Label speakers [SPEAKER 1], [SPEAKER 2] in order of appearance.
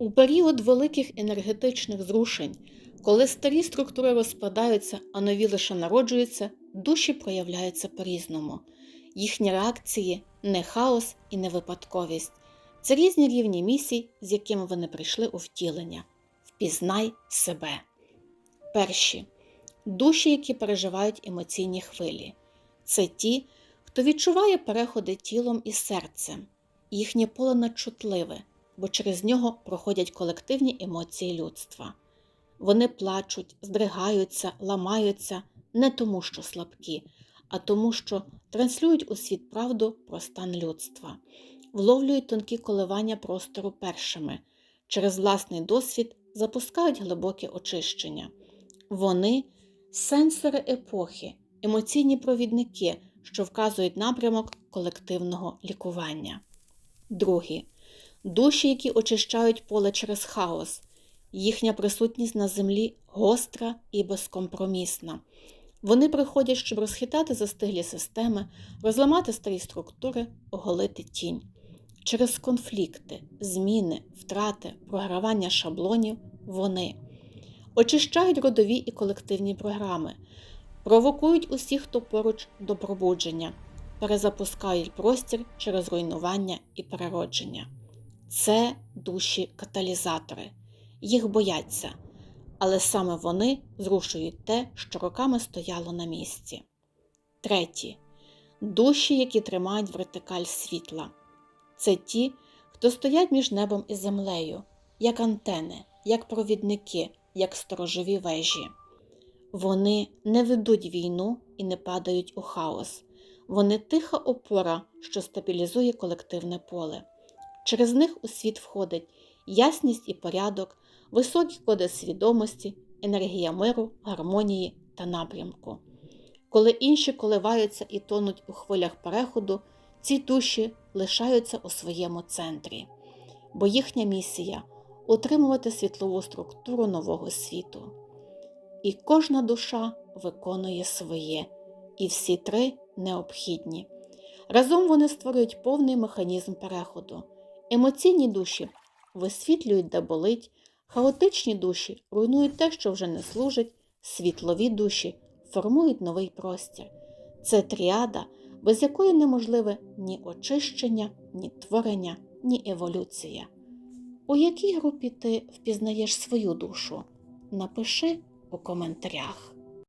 [SPEAKER 1] У період великих енергетичних зрушень, коли старі структури розпадаються, а нові лише народжуються, душі проявляються по-різному. Їхні реакції не хаос і не випадковість. Це різні рівні місій, з якими вони прийшли у втілення. Впізнай себе. Перші душі, які переживають емоційні хвилі. Це ті, хто відчуває переходи тілом і серцем. Їхнє поле надчутливе, бо через нього проходять колективні емоції людства. Вони плачуть, здригаються, ламаються не тому, що слабкі, а тому, що транслюють у світ правду про стан людства, вловлюють тонкі коливання простору першими, через власний досвід запускають глибоке очищення. Вони сенсори епохи, емоційні провідники, що вказують напрямок колективного лікування. Другі душі, які очищають поле через хаос. Їхня присутність на землі гостра і безкомпромісна. Вони приходять, щоб розхитати застиглі системи, розламати старі структури, оголити тінь. Через конфлікти, зміни, втрати, програвання шаблонів вони очищають родові і колективні програми, провокують усіх, хто поруч до пробудження, перезапускають простір через руйнування і переродження. Це душі-каталізатори. Їх бояться, але саме вони зрушують те, що роками стояло на місці. Треті душі, які тримають вертикаль світла. Це ті, хто стоять між небом і землею, як антени, як провідники, як сторожові вежі. Вони не ведуть війну і не падають у хаос. Вони тиха опора, що стабілізує колективне поле. Через них у світ входить ясність і порядок, високі коди свідомості, енергія миру, гармонії та напрямку. Коли інші коливаються і тонуть у хвилях переходу, ці душі лишаються у своєму центрі, бо їхня місія утримувати світлову структуру нового світу. І кожна душа виконує своє, і всі три необхідні. Разом вони створюють повний механізм переходу. Емоційні душі висвітлюють, де болить, хаотичні душі руйнують те, що вже не служить, світлові душі формують новий простір. Це тріада, без якої неможливе ні очищення, ні творення, ні еволюція. У якій групі ти впізнаєш свою душу? Напиши у коментарях.